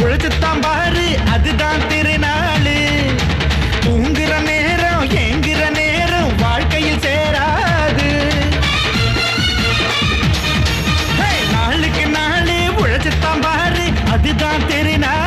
உழைச்சுத்தான் பாரு அதுதான் திருநாள். தூங்குற நேரம் எங்குற நேரம் வாழ்க்கையில் சேராது. நாளுக்கு நாளே உழைச்சுத்தான் பாரு அதுதான் திருநாள்.